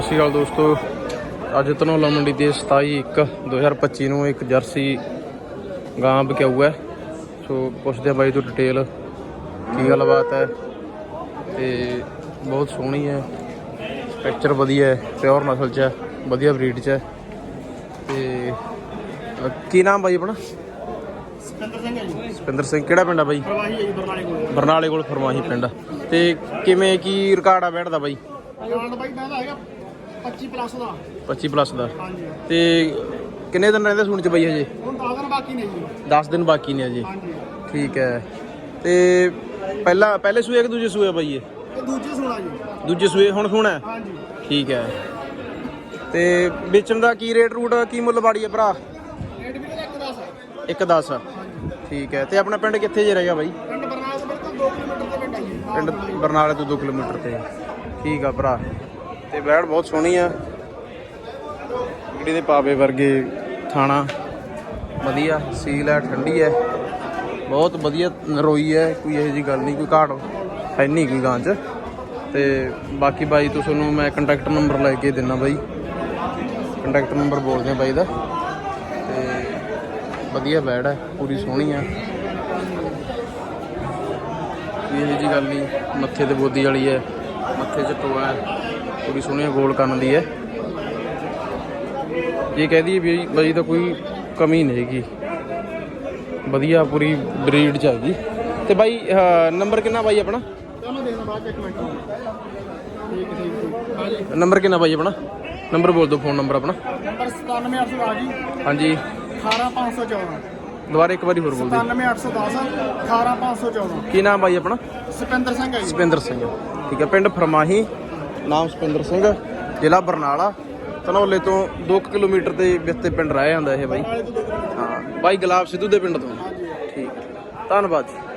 ਸ਼੍ਰੀ ਅਕਾਲ ਦੋਸਤੋ। ਅੱਜ ਧਨੌਲਾ ਮੰਡੀ ਦੇ 27 1 2025 ਨੂੰ ਇੱਕ ਜਰਸੀ ਗਾਂ ਵਿਕਾਊ ਹੈ। ਸੋ ਪੁੱਛਦੇ ਆ ਬਾਈ ਤੋਂ ਡਿਟੇਲ ਕੀ ਗੱਲਬਾਤ ਹੈ। ਤੇ ਬਹੁਤ ਸੋਹਣੀ ਹੈ। ਸਟਰਕਚਰ ਵਧੀਆ ਹੈ ਪਿਓਰ ਨਸਲ ਚ ਹੈ ਵਧੀਆ ਬਰੀਡ ਚ ਹੈ। ਤੇ ਅ, ਕੀ ਨਾਮ ਬਾਈ ਆਪਣਾ? ਸਤਿੰਦਰ ਸਿੰਘ ਹੈ ਜੀ। ਸਪਿੰਦਰ ਸਿੰਘ ਕਿਹੜਾ ਪਿੰਡ ਆ ਬਾਈ? ਪ੍ਰਵਾਹੀ ਹੈ ਜੀ ਬਰਨਾਲੇ ਕੋਲ। ਬਰਨਾਲੇ ਕੋਲ ਫਰਮਾਹੀ ਪਿੰਡ। ਤੇ ਕਿਵੇਂ ਕੀ ਰਿਕਾਰਡ ਆ ਬੈਠਦਾ ਬਾਈ? ਜਾਨ ਬਾਈ ਦਾ ਹੈਗਾ 25 ਪਲੱਸ ਦਾ। 25 ਪਲੱਸ ਦਾ। ਹਾਂਜੀ। ਤੇ ਕਿੰਨੇ ਦਿਨ ਰਹਿੰਦੇ ਸੂਣ ਚ ਬਈ ਹਜੇ? ਹੁਣ 10 ਦਿਨ ਬਾਕੀ ਨੇ ਜੀ। 10 ਦਿਨ ਬਾਕੀ ਨੇ ਹਾਂਜੀ। ਠੀਕ ਹੈ। ਤੇ ਪਹਿਲਾ ਪਹਿਲੇ ਸੂਏ ਕਿ ਦੂਜੇ ਸੂਏ ਬਾਈ ਇਹ? ਇਹ ਦੂਜੀ ਸੁਣਾ ਜੀ। ਦੂਜੇ ਸੂਏ ਹੁਣ ਸੂਣਾ ਹੈ? ਹਾਂਜੀ। ਠੀਕ ਹੈ। ਤੇ ਵੇਚਣ ਦਾ ਕੀ ਰੇਟ ਰੂਟ ਕੀ ਮੁੱਲ ਬਾੜੀ ਹੈ ਭਰਾ? ਰੇਟ ਵੀ ਇਹਦਾ ਇੱਕ ਦਸ ਹੈ 1 10 ਹਾਂਜੀ ਠੀਕ ਹੈ। ਤੇ ਆਪਣਾ ਪਿੰਡ ਕਿੱਥੇ ਜੇ ਰਹੇਗਾ ਬਾਈ? ਪਿੰਡ ਬਰਨਾਲੇ ਤੋਂ ਬਿਲਕੁਲ 2 ਕਿਲੋਮੀਟਰ ਦੇ ਪਿੰਡ ਹੈ ਜੀ। ਪਿੰਡ ਬਰਨਾਲੇ ਤੋਂ 2 ਕਿਲੋਮੀਟਰ ਤੇ। ਠੀਕ ਆ ਭਰਾ। ਤੇ ਬੈੜ ਬਹੁਤ ਸੋਹਣੀ ਆ। ਜਿਹੜੀ ਦੇ ਪਾਵੇ ਵਰਗੇ ਥਾਣਾ, ਵਧੀਆ, ਸੀਲ ਹੈ, ਠੰਡੀ ਹੈ। ਬਹੁਤ ਵਧੀਆ ਨਰੋਈ ਹੈ, ਕੋਈ ਇਹੋ ਜੀ ਗੱਲ ਨਹੀਂ, ਕੋਈ ਘਾਟ ਹੈ ਨਹੀਂ ਕੋਈ ਗਾਂ 'ਚ। ਤੇ ਬਾਕੀ ਬਾਈ, ਤੋਂ ਤੁਹਾਨੂੰ ਮੈਂ ਕੰਟੈਕਟ ਨੰਬਰ ਲੈ ਕੇ ਦਿੰਨਾ ਬਾਈ। ਕੰਟੈਕਟ ਨੰਬਰ ਬੋਲਦੇ ਆ ਬਾਈ ਦਾ। ਤੇ ਵਧੀਆ ਬੈੜ ਹੈ, ਪੂਰੀ ਸੋਹਣੀ ਆ। ਵੀ ਇਹ ਜੀ ਗੱਲ ਨਹੀਂ, ਮੱਥੇ ਤੇ ਬੋਦੀ ਵਾਲੀ ਹੈ, ਮੱਥੇ 'ਚ ਟੋਆ ਹੈ। ਪੂਰੀ ਸੋਹਣੀ ਗੋਲ ਕਰਨ ਦੀ ਹੈ। ਇਹ ਕਹਦੀ ਵੀ ਬਾਈ ਦਾ ਕੋਈ ਕਮੀ ਨਹੀਂ ਹੈਗੀ। ਵਧੀਆ ਪੂਰੀ ਬਰੀਡ ਚ ਹੈਗੀ ਤੇ ਬਾਈ ਨੰਬਰ ਕਿੰਨਾ ਬਾਈ ਆਪਣਾ? ਨੰਬਰ ਕਿੰਨਾ ਬਾਈ ਆਪਣਾ? ਨੰਬਰ ਬੋਲ ਦਿਓ ਫੋਨ ਨੰਬਰ ਆਪਣਾ। ਨੰਬਰ 97810 ਜੀ ਹਾਂਜੀ। 18514 ਦੁਬਾਰਾ ਇੱਕ ਵਾਰੀ ਹੋਰ ਬੋਲ ਦਿਓ। 97810 18514 ਕੀ ਨਾਮ ਬਾਈ ਆਪਣਾ? ਸੁਪਿੰਦਰ ਸਿੰਘ ਹੈ ਜੀ। ਸੁਪਿੰਦਰ ਸਿੰਘ। ਠੀਕ ਹੈ ਪਿੰਡ ਫਰਮਾਹੀ। ਨਾਮ ਸੁਪਿੰਦਰ ਸਿੰਘ ਜ਼ਿਲ੍ਹਾ ਬਰਨਾਲਾ। ਧਨੌਲੇ ਤੋਂ 2 ਕਿਲੋਮੀਟਰ ਦੇ ਵਿੱਚ ਤੇ ਪਿੰਡ ਰਹਿ ਜਾਂਦਾ ਇਹ ਬਾਈ। ਹਾਂ, ਬਾਈ ਗੁਲਾਬ ਸਿੱਧੂ ਦੇ ਪਿੰਡ ਤੋਂ। ਠੀਕ। ਧੰਨਵਾਦ ਜੀ।